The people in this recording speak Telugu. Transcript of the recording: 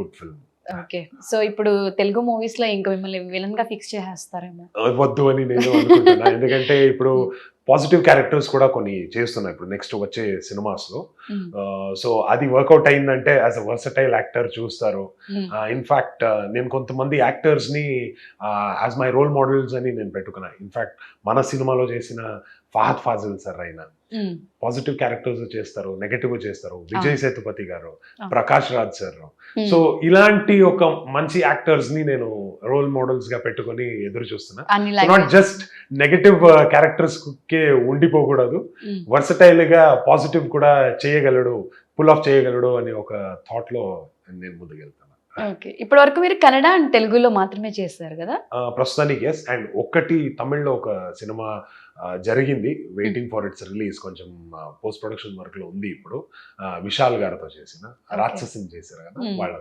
Good film. ఓకే. సో ఇప్పుడు తెలుగు మూవీస్లో ఇంకా మిమ్మల్ని విలన్గా ఫిక్స్ చేసేస్తారేమో. వద్దు అని నేను అనుకుంటున్నా. ఎందుకంటే ఇప్పుడు పాజిటివ్ క్యారెక్టర్స్ కూడా కొన్ని చేస్తున్నా ఇప్పుడు నెక్స్ట్ వచ్చే సినిమాస్లో ఉమ్, సో అది వర్కౌట్ అయిందంటే యాజ్ అ వర్సటైల్ యాక్టర్ చూస్తారు. ఇన్ఫాక్ట్ నేను కొంతమంది యాక్టర్స్ని యాజ్ మై రోల్ మోడల్స్ అని నేను పెట్టుకున్నా. ఇన్ఫాక్ట్ మన సినిమాలో చేసిన ఫహద్ ఫాజిల్ సార్ అయినా పాజిటివ్ క్యారెక్టర్స్ చేస్తారు నెగటివ్ చేస్తారు. విజయ్ సేతుపతి గారు ఆ. ప్రకాష్ రాజ్ సార్. సో ఇలాంటి ఒక మంచి యాక్టర్స్ని నేను రోల్ మోడల్స్గా పెట్టుకొని ఎదురు చూస్తున్నా. నాట్ జస్ట్ నెగటివ్ క్యారెక్టర్స్ కే ఉండిపోకూడదు. ఉమ్, వర్సటైల్గా పాజిటివ్ కూడా చేయగలడు పుల్ ఆఫ్ చేయగలడు అనే ఒక థాట్లో నేను ముందుకెళ్తాను. ఓకే. ఇప్పటి వరకు మీరు కన్నడ అండ్ తెలుగులో మాత్రమే చేశారు కదా? ప్రస్తుతానికి ఎస్ అండ్ ఒక్కటి తమిళ్ళో ఒక సినిమా జరిగింది. వెయిటింగ్ ఫర్ ఇట్స్ రిలీజ్ కొంచెం పోస్ట్ ప్రొడక్షన్ వర్క్లో ఉంది ఇప్పుడు. విశాల్ గారితో చేసిన రాక్షసిని చేశారు కదా. వాళ్ళ